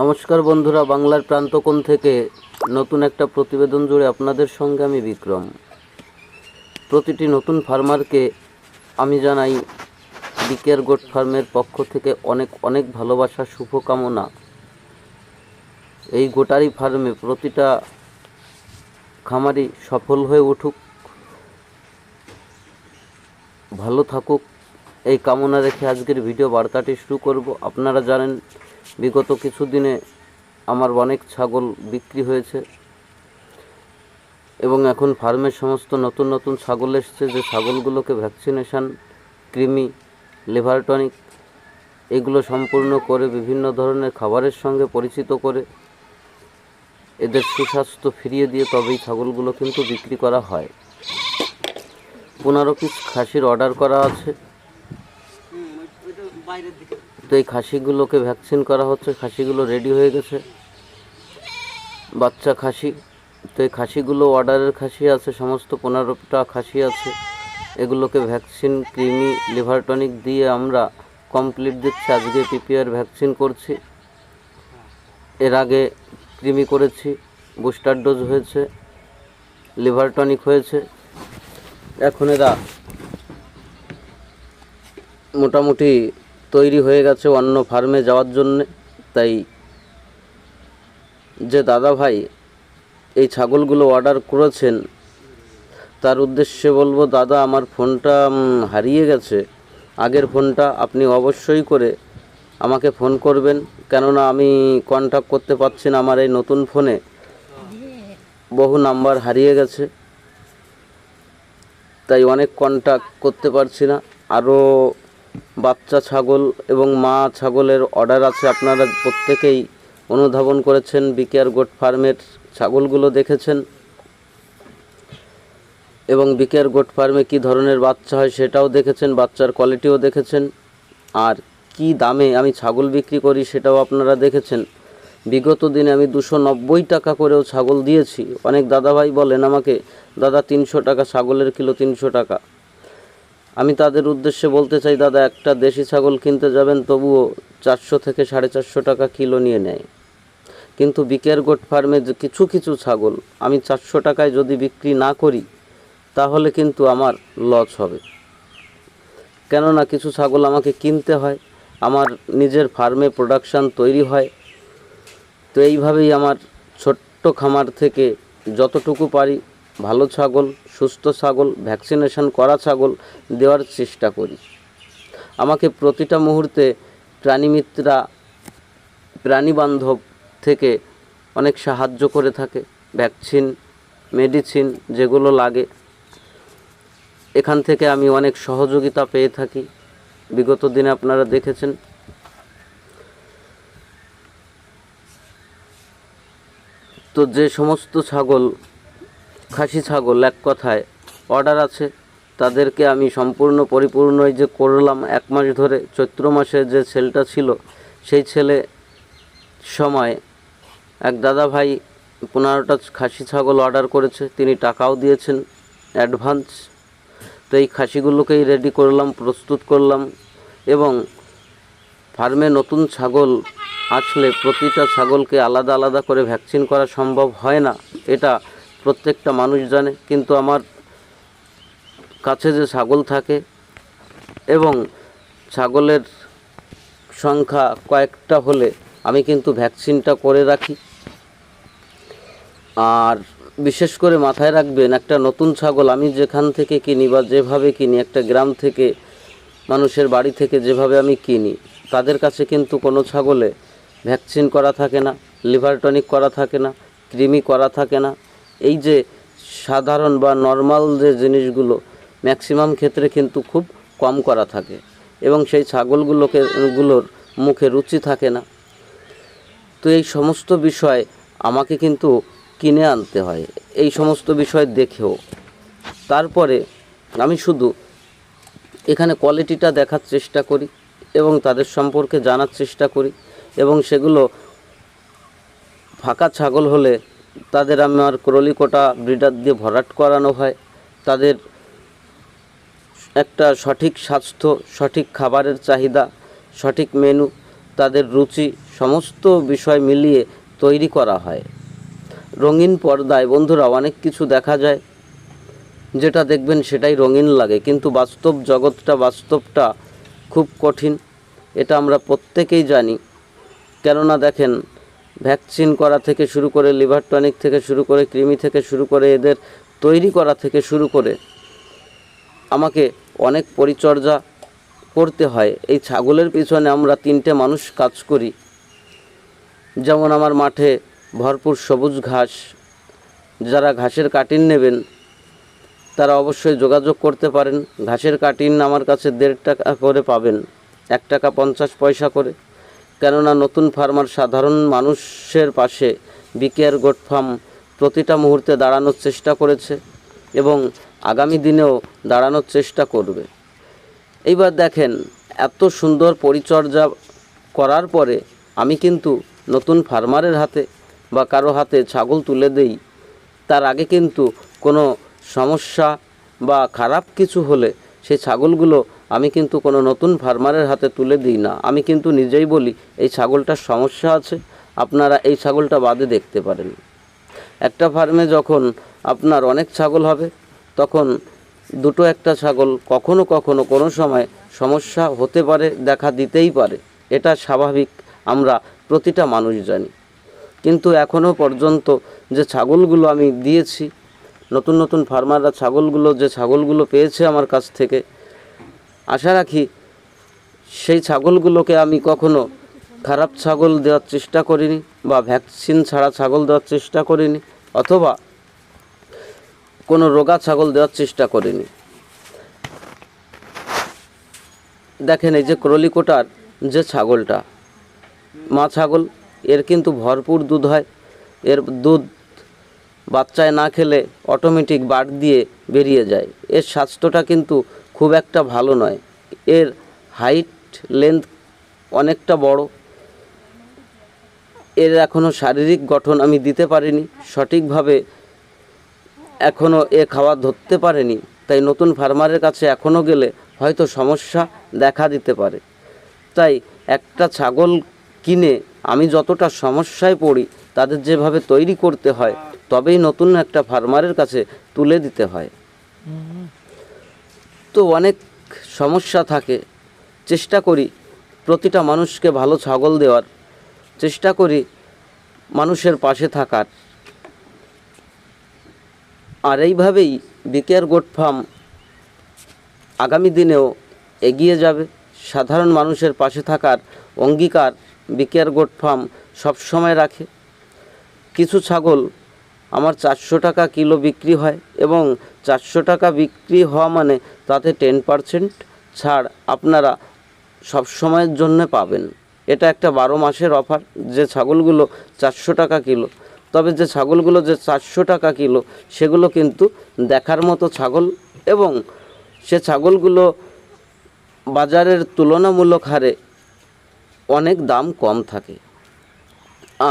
নমস্কার বন্ধুরা, বাংলার প্রান্তকোণ থেকে নতুন একটা প্রতিবেদন জুড়ে আপনাদের সঙ্গে আমি বিক্রম। প্রতিটি নতুন ফার্মারকে আমি জানাই বিকেয়ার গোট ফার্মের পক্ষ থেকে অনেক অনেক ভালোবাসা, শুভকামনা। এই গোটারি ফার্মে প্রতিটা খামারি সফল হয়ে উঠুক, ভালো থাকুক। এই কামনা রেখে আজকের ভিডিও বার্তাটি শুরু করব। আপনারা জানেন বিগত কিছুদিনে আমার অনেক ছাগল বিক্রি হয়েছে এবং এখন ফার্মের সমস্ত নতুন নতুন ছাগল এসছে। যে ছাগলগুলোকে ভ্যাকসিনেশান, কৃমি, লিভার টনিক এগুলো সম্পূর্ণ করে বিভিন্ন ধরনের খাবারের সঙ্গে পরিচিত করে এদের সুস্বাস্থ্য ফিরিয়ে দিয়ে তবেই ছাগলগুলো কিন্তু বিক্রি করা হয়। পনেরো পিস খাসির অর্ডার করা আছে। তো এই খাসিগুলোকে ভ্যাকসিন করা হচ্ছে, খাসিগুলো রেডি হয়ে গেছে। বাচ্চা খাসি, তো এই খাসিগুলো অর্ডারের খাসি আছে, সমস্ত পনেরোটা খাসি আছে। এগুলোকে ভ্যাকসিন কৃমি লিভার টনিক দিয়ে আমরা কমপ্লিট দিচ্ছি। আজকে পিপিআর ভ্যাকসিন করছি। এর আগে কৃমি করেছি, বুস্টার ডোজ হয়েছে, লিভার টনিক হয়েছে। এখন এরা মোটামুটি তৈরি হয়ে গেছে অন্য ফার্মে যাওয়ার জন্যে। তাই যে দাদা ভাই এই ছাগলগুলো অর্ডার করেছেন, তার উদ্দেশ্যে বলব, দাদা, আমার ফোনটা হারিয়ে গেছে। আগের ফোনটা আপনি অবশ্যই করে আমাকে ফোন করবেন। কেননা আমি কন্ট্যাক্ট করতে পারছি না আমার এই নতুন ফোনে। বহু নাম্বার হারিয়ে গেছে। তাই অনেক কন্ট্যাক্ট করতে পারছি না। আরও বাচ্চা ছাগল এবং মা ছাগলের অর্ডার আছে। আপনারা প্রত্যেকেই অনুধাবন করেছেন, বিকেআর গোট ফার্মের ছাগলগুলো দেখেছেন। এবং বিকেআর গোট ফার্মে কী ধরনের বাচ্চা হয় সেটাও দেখেছেন, বাচ্চার কোয়ালিটিও দেখেছেন। আর কি দামে আমি ছাগল বিক্রি করি সেটাও আপনারা দেখেছেন। বিগত দিনে আমি দুশো নব্বই টাকা করেও ছাগল দিয়েছি। অনেক দাদাভাই বলেন আমাকে, দাদা, তিনশো টাকা, ছাগলের কিলো তিনশো টাকা। আমি তাদের উদ্দেশ্যে বলতে চাই, দাদা, একটা দেশি ছাগল কিনতে যাবেন, তবুও চারশো থেকে সাড়ে চারশো টাকা কিলো নিয়ে নেয়। কিন্তু বিকের গোট ফার্মে যে কিছু কিছু ছাগল, আমি চারশো টাকায় যদি বিক্রি না করি, তাহলে কিন্তু আমার লস হবে। কেননা কিছু ছাগল আমাকে কিনতে হয়, আমার নিজের ফার্মে প্রোডাকশান তৈরি হয়। তো এইভাবেই আমার ছোট্ট খামার থেকে যতটুকু পারি ভালো ছাগল সুস্থ ছাগল ভ্যাকসিনেশন করা ছাগল দেওয়ার চেষ্টা করি। আমাকে প্রতিটা মুহূর্তে প্রাণীমিত্রা, প্রাণীবান্ধব থেকে অনেক সাহায্য করে থাকে। ভ্যাকসিন মেডিসিন যেগুলো লাগে, এখান থেকে আমি অনেক সহযোগিতা পেয়ে থাকি। বিগত দিনে আপনারা দেখেছেন। তো যে সমস্ত ছাগল খাসি ছাগল এক কথায় অর্ডার আছে। তাদেরকে আমি সম্পূর্ণ পরিপূর্ণ যে করলাম এক মাস ধরে, চৈত্র মাসে যে ছেলেটা ছিল, সেই ছেলে সময় এক দাদা ভাই পনেরোটা খাসি ছাগল অর্ডার করেছে, তিনি টাকাও দিয়েছেন অ্যাডভান্স। তো এই খাসিগুলোকেই রেডি করলাম, প্রস্তুত করলাম এবং ফার্মে নতুন ছাগল আসলে প্রতিটা ছাগলকে আলাদা আলাদা করে ভ্যাকসিন করা সম্ভব হয় না। এটা প্রত্যেকটা মানুষ জানে, কিন্তু আমার কাছে যে ছাগল থাকে এবং ছাগলের সংখ্যা কয়েকটা হলে আমি কিন্তু ভ্যাকসিনটা করে রাখি। আর বিশেষ করে মাথায় রাখবেন, একটা নতুন ছাগল আমি যেখান থেকে কিনি বা যেভাবে কিনি, একটা গ্রাম থেকে, মানুষের বাড়ি থেকে যেভাবে আমি কিনি, তাদের কাছে কিন্তু কোনো ছাগলে ভ্যাকসিন করা থাকে না, লিভার টনিক করা থাকে না, কৃমি করা থাকে না। এই যে সাধারণ বা নর্মাল যে জিনিসগুলো ম্যাক্সিমাম ক্ষেত্রে কিন্তু খুব কম করা থাকে এবং সেই ছাগলগুলোকে, গুলোর মুখে রুচি থাকে না। তো এই সমস্ত বিষয় আমাকে কিন্তু কিনে আনতে হয়, এই সমস্ত বিষয় দেখেও। তারপরে আমি শুধু এখানে কোয়ালিটিটা দেখার চেষ্টা করি এবং তাদের সম্পর্কে জানার চেষ্টা করি এবং সেগুলো ফাঁকা ছাগল হলে তাদের আমার ক্রলিকোটা ব্রিডার দিয়ে ভরাট করানো হয়। তাদের একটা সঠিক স্বাস্থ্য, সঠিক খাবারের চাহিদা, সঠিক মেনু তাদের রুচি, সমস্ত বিষয় মিলিয়ে তৈরি করা হয়। রঙিন পর্দায় বন্ধুরা অনেক কিছু দেখা যায়। যেটা দেখবেন সেটাই রঙিন লাগে, কিন্তু বাস্তব জগৎটা, বাস্তবটা খুব কঠিন। এটা আমরা প্রত্যেকেই জানি। কেননা দেখেন ভ্যাকসিন করা থেকে শুরু করে লিভার টনিক থেকে শুরু করে কৃমি থেকে শুরু করে এদের তৈরি করা থেকে শুরু করে আমাকে অনেক পরিচর্যা করতে হয়। এই ছাগলের পিছনে আমরা তিনটে মানুষ কাজ করি। যেমন আমার মাঠে ভরপুর সবুজ ঘাস। যারা ঘাসের কাটিন নেবেন, তারা অবশ্যই যোগাযোগ করতে পারেন। ঘাসের কাটিন আমার কাছে দেড় টাকা করে পাবেন। এক টাকা পঞ্চাশ পয়সা করে। কেননা নতুন ফার্মার সাধারণ মানুষের পাশে বিকেআর গোট ফার্ম প্রতিটা মুহূর্তে দাঁড়ানোর চেষ্টা করেছে এবং আগামী দিনেও দাঁড়ানোর চেষ্টা করবে। এইবার দেখেন, এত সুন্দর পরিচর্যা করার পরে আমি কিন্তু নতুন ফার্মারের হাতে বা কারও হাতে ছাগল তুলে দেই, তার আগে কিন্তু কোনো সমস্যা বা খারাপ কিছু হলে সেই ছাগলগুলো আমি কিন্তু কোনো নতুন ফার্মারের হাতে তুলে দিই না। আমি কিন্তু নিজেই বলি, এই ছাগলটার সমস্যা আছে, আপনারা এই ছাগলটা বাদে দেখতে পারেন। একটা ফার্মে যখন আপনার অনেক ছাগল হবে, তখন দুটো একটা ছাগল কখনো কখনো কোনো সময় সমস্যা হতে পারে, দেখা দিতেই পারে। এটা স্বাভাবিক, আমরা প্রতিটা মানুষ জানি। কিন্তু এখনও পর্যন্ত যে ছাগলগুলো আমি দিয়েছি নতুন নতুন ফার্মাররা ছাগলগুলো, যে ছাগলগুলো পেয়েছে আমার কাছ থেকে, আশা রাখি সেই ছাগলগুলোকে আমি কখনো খারাপ ছাগল দেওয়ার চেষ্টা করিনি বা ভ্যাকসিন ছাড়া ছাগল দেওয়ার চেষ্টা করিনি অথবা কোনো রোগা ছাগল দেওয়ার চেষ্টা করিনি। দেখেন এই যে ক্রলিকোটার যে ছাগলটা, মা ছাগল, এর কিন্তু ভরপুর দুধ হয়, এর দুধ বাচ্চায় না খেলে অটোমেটিক বাট দিয়ে বেরিয়ে যায়। এর স্বাস্থ্যটা কিন্তু খুব একটা ভালো নয়। এর হাইট লেন্থ অনেকটা বড়। এর এখনও শারীরিক গঠন আমি দিতে পারিনি। সঠিকভাবে এখনও এ খাওয়া ধরতে পারেনি। তাই নতুন ফার্মারের কাছে এখনও গেলে হয়তো সমস্যা দেখা দিতে পারে। তাই একটা ছাগল কিনে আমি যতটা সমস্যায় পড়ি, তাদের যেভাবে তৈরি করতে হয় তবেই নতুন একটা ফার্মারের কাছে তুলে দিতে হয়। তো অনেক সমস্যা থাকে। চেষ্টা করি প্রতিটা মানুষকে ভালো ছাগল দেওয়ার। চেষ্টা করি মানুষের পাশে থাকার। আর এইভাবেই বিকেআর গোট ফার্ম আগামী দিনেও এগিয়ে যাবে। সাধারণ মানুষের পাশে থাকার অঙ্গীকার বিকেআর গোট ফার্ম সবসময় রাখে। কিছু ছাগল আমার চারশো টাকা কিলো বিক্রি হয় এবং চারশো টাকা বিক্রি হওয়া মানে তাতে টেন পারসেন্ট ছাড় আপনারা সব সময়ের জন্য পাবেন। এটা একটা বারো মাসের অফার যে ছাগলগুলো চারশো টাকা কিলো। তবে যে ছাগলগুলো যে চারশো টাকা কিলো, সেগুলো কিন্তু দেখার মতো ছাগল এবং সে ছাগলগুলো বাজারের তুলনামূলক হারে অনেক দাম কম থাকে।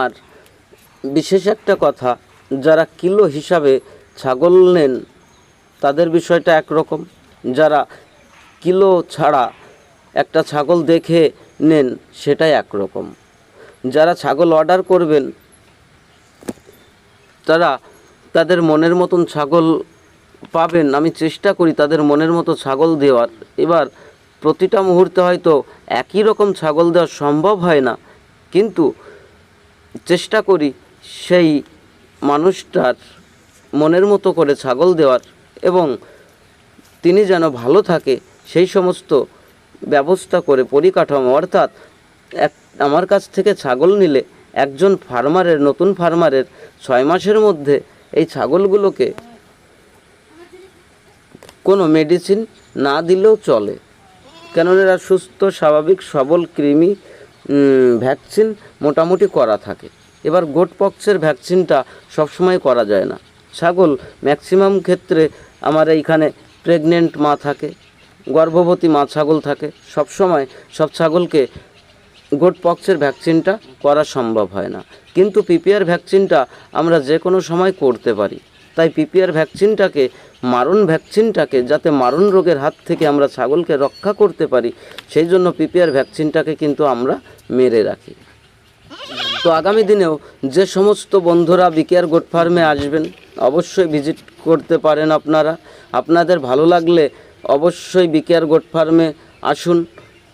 আর বিশেষ একটা কথা যারা কিলো হিসাবে ছাগল নেন, তাদের বিষয়টা একরকম। যারা কিলো ছাড়া একটা ছাগল দেখে নেন, সেটাই একরকম। যারা ছাগল অর্ডার করবেন, তারা তাদের মনের মতন ছাগল পাবেন। আমি চেষ্টা করি তাদের মনের মতো ছাগল দেওয়ার। এবার প্রতিটা মুহূর্তে হয়তো একই রকম ছাগল দেওয়া সম্ভব হয় না, কিন্তু চেষ্টা করি সেই মানুষটার মনের মতো করে ছাগল দেওয়ার এবং তিনি যেন ভালো থাকে, সেই সমস্ত ব্যবস্থা করে পরিকাঠামো, অর্থাৎ এক, আমার কাছ থেকে ছাগল নিলে একজন ফার্মারের, নতুন ফার্মারের ছয় মাসের মধ্যে এই ছাগলগুলোকে কোনো মেডিসিন না দিলেও চলে। কেননা এরা সুস্থ, স্বাভাবিক, সবল কৃমি ভ্যাকসিন মোটামুটি করা থাকে। এবার গোট পক্সের ভ্যাকসিনটা সবসময় করা যায় না। ছাগল ম্যাক্সিমাম ক্ষেত্রে আমার এইখানে প্রেগনেন্ট মা থাকে, গর্ভবতী মা ছাগল থাকে। সব সময় সব ছাগলকে গোট পক্সের ভ্যাকসিনটা করা সম্ভব হয় না। কিন্তু পিপিআর ভ্যাকসিনটা আমরা যে কোনো সময় করতে পারি। তাই পিপিআর ভ্যাকসিনটাকে, মারণ ভ্যাকসিনটাকে, যাতে মারণ রোগের হাত থেকে আমরা ছাগলকে রক্ষা করতে পারি, সেই জন্য পিপিআর ভ্যাকসিনটাকে কিন্তু আমরা মেরে রাখি। তো আগামী দিনেও যে সমস্ত বন্ধুরা বিকেআর গোট ফার্মে আসবেন, অবশ্যই ভিজিট করতে পারেন আপনারা। আপনাদের ভালো লাগলে অবশ্যই বিকেআর গোট ফার্মে আসুন।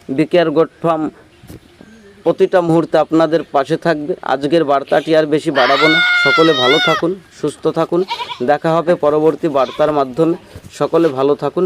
বিকেআর গোট ফার্ম প্রতিটা মুহূর্তে আপনাদের পাশে থাকবে। আজকের বার্তাটি আর বেশি বাড়াবো না। সকলে ভালো থাকুন, সুস্থ থাকুন। দেখা হবে পরবর্তী বার্তার মাধ্যমে। সকলে ভালো থাকুন